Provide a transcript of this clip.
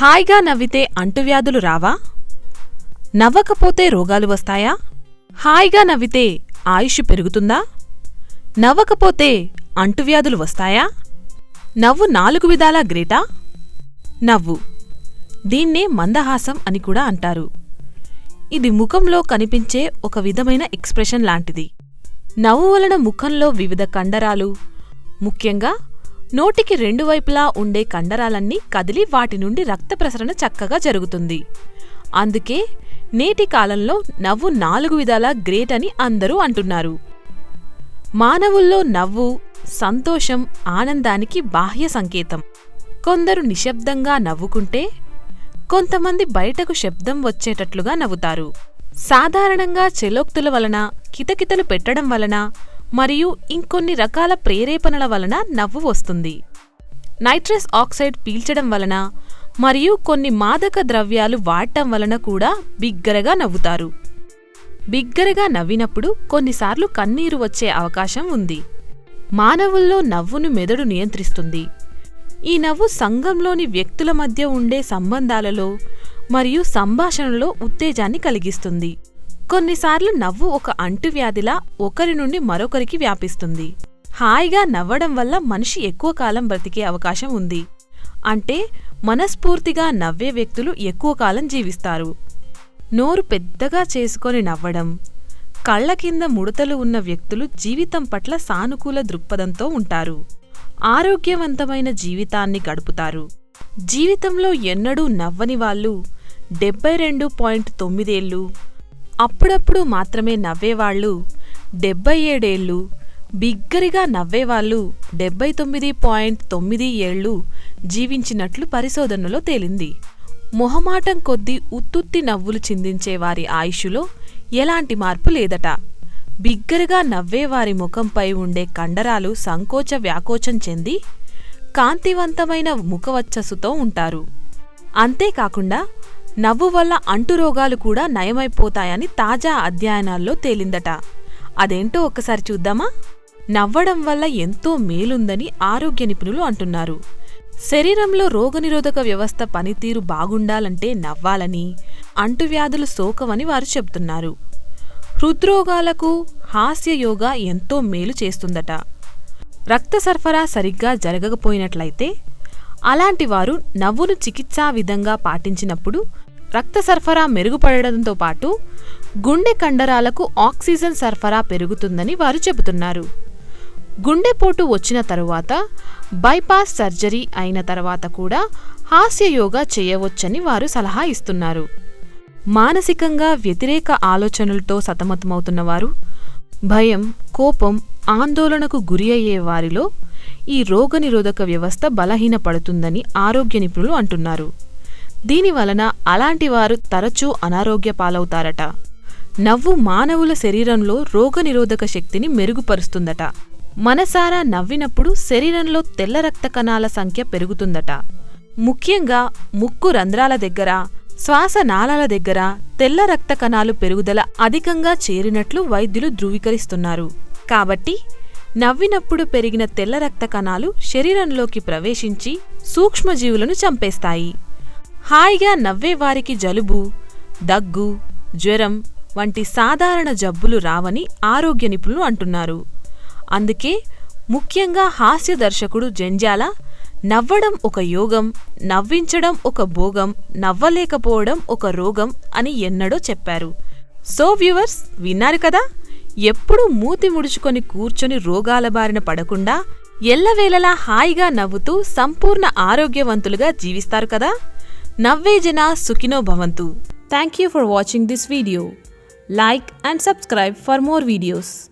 హాయిగా నవ్వితే అంటువ్యాధులు రావా? నవ్వకపోతే రోగాలు వస్తాయా? హాయిగా నవ్వితే ఆయుష్ పెరుగుతుందా? నవ్వకపోతే అంటువ్యాధులు వస్తాయా? నవ్వు నాలుగు విధాలా గ్రేటా? నవ్వు. దీన్నే మందహాసం అని కూడా అంటారు. ఇది ముఖంలో కనిపించే ఒక విధమైన ఎక్స్ప్రెషన్ లాంటిది. నవ్వు వలన ముఖంలో వివిధ కండరాలు ముఖ్యంగా నోటికి రెండు వైపులా ఉండే కండరాలన్నీ కదిలి వాటి నుండి రక్త ప్రసరణ చక్కగా జరుగుతుంది. అందుకే నేటి కాలంలో నవ్వు నాలుగు విధాలా గ్రేట్ అని అందరూ అంటున్నారు. మానవుల్లో నవ్వు సంతోషం ఆనందానికి బాహ్య సంకేతం. కొందరు నిశ్శబ్దంగా నవ్వుకుంటే కొంతమంది బయటకు శబ్దం వచ్చేటట్లుగా నవ్వుతారు. సాధారణంగా చెలోక్తుల వలన కితకితలు పెట్టడం వలన మరియు ఇంకొన్ని రకాల ప్రేరేపణల వలన నవ్వు వస్తుంది. నైట్రస్ ఆక్సైడ్ పీల్చడం వలన మరియు కొన్ని మాదక ద్రవ్యాలు వాడటం వలన కూడా బిగ్గరగా నవ్వుతారు. బిగ్గరగా నవ్వినప్పుడు కొన్నిసార్లు కన్నీరు వచ్చే అవకాశం ఉంది. మానవుల్లో నవ్వును మెదడు నియంత్రిస్తుంది. ఈ నవ్వు సంఘంలోని వ్యక్తుల మధ్య ఉండే సంబంధాలలో మరియు సంభాషణలో ఉత్తేజాన్ని కలిగిస్తుంది. కొన్నిసార్లు నవ్వు ఒక అంటువ్యాధిలా ఒకరి నుండి మరొకరికి వ్యాపిస్తుంది. హాయిగా నవ్వడం వల్ల మనిషి ఎక్కువ కాలం బ్రతికే అవకాశం ఉంది. అంటే మనస్ఫూర్తిగా నవ్వే వ్యక్తులు ఎక్కువ కాలం జీవిస్తారు. నోరు పెద్దగా చేసుకొని నవ్వడం కళ్ళ కింద ముడతలు ఉన్న వ్యక్తులు జీవితం పట్ల సానుకూల దృక్పథంతో ఉంటారు. ఆరోగ్యవంతమైన జీవితాన్ని గడుపుతారు. జీవితంలో ఎన్నడూ నవ్వని వాళ్ళు డెబ్బై రెండు పాయింట్ తొమ్మిదేళ్ళు అప్పుడప్పుడు మాత్రమే నవ్వేవాళ్ళు. డెబ్బై ఏడేళ్ళు బిగ్గరిగా నవ్వేవాళ్ళు డెబ్బై తొమ్మిది పాయింట్ తొమ్మిది ఏళ్ళు జీవించినట్లు పరిశోధనలో తేలింది. మొహమాటం కొద్దీ ఉత్తుత్తి నవ్వులు చిందించే వారి ఆయుషులో ఎలాంటి మార్పు లేదట. బిగ్గరగా నవ్వేవారి ముఖంపై ఉండే కండరాలు సంకోచ వ్యాకోచం చెంది కాంతివంతమైన ముఖవచ్చసుతో ఉంటారు. అంతేకాకుండా నవ్వు వల్ల అంటురోగాలు కూడా నయమైపోతాయని తాజా అధ్యయనాల్లో తేలిందట. అదేంటో ఒక్కసారి చూద్దామా? నవ్వడం వల్ల ఎంతో మేలుందని ఆరోగ్య నిపుణులు అంటున్నారు. శరీరంలో రోగనిరోధక వ్యవస్థ పనితీరు బాగుండాలంటే నవ్వాలని అంటువ్యాధులు సోకవని వారు చెప్తున్నారు హృద్రోగాలకు హాస్యయోగా ఎంతో మేలు చేస్తుందట. రక్త సరఫరా సరిగ్గా జరగకపోయినట్లయితే అలాంటి వారు నవ్వును చికిత్సా విధంగా పాటించినప్పుడు రక్త సరఫరా మెరుగుపడడంతో పాటు గుండె కండరాలకు ఆక్సిజన్ సరఫరా పెరుగుతుందని వారు చెబుతున్నారు. గుండెపోటు వచ్చిన తరువాత బైపాస్ సర్జరీ అయిన తర్వాత కూడా హాస్య యోగా చేయవచ్చని వారు సలహా ఇస్తున్నారు. మానసికంగా వ్యతిరేక ఆలోచనలతో సతమతమవుతున్నవారు భయం కోపం ఆందోళనకు గురి అయ్యే వారిలో ఈ రోగనిరోధక వ్యవస్థ బలహీనపడుతుందని ఆరోగ్య నిపుణులు అంటున్నారు. దీనివలన అలాంటి వారు తరచూ అనారోగ్య పాలవుతారట. నవ్వు మానవుల శరీరంలో రోగనిరోధక శక్తిని మెరుగుపరుస్తుందట. మనసారా నవ్వినప్పుడు శరీరంలో తెల్ల రక్త కణాల సంఖ్య పెరుగుతుందట. ముఖ్యంగా ముక్కు రంధ్రాల దగ్గర శ్వాస నాళాల దగ్గర తెల్ల రక్త కణాలు పెరుగుదల అధికంగా చేరినట్లు వైద్యులు ధృవీకరిస్తున్నారు. కాబట్టి నవ్వినప్పుడు పెరిగిన తెల్ల రక్త కణాలు శరీరంలోకి ప్రవేశించి సూక్ష్మజీవులను చంపేస్తాయి. హాయిగా నవ్వేవారికి జలుబు దగ్గు జ్వరం వంటి సాధారణ జబ్బులు రావని ఆరోగ్య నిపుణులు అంటున్నారు. అందుకే ముఖ్యంగా హాస్య దర్శకుడు జంజాల నవ్వడం ఒక యోగం నవ్వించడం ఒక భోగం నవ్వలేకపోవడం ఒక రోగం అని ఎన్నడో చెప్పారు. సో వ్యూవర్స్ విన్నారు కదా? ఎప్పుడూ మూతి ముడుచుకొని కూర్చొని రోగాల బారిన పడకుండా ఎల్లవేళలా హాయిగా నవ్వుతూ సంపూర్ణ ఆరోగ్యవంతులుగా జీవిస్తారు కదా? నవ్వే జన సుఖినో భవంతు. Thank you for watching this video like and subscribe for more videos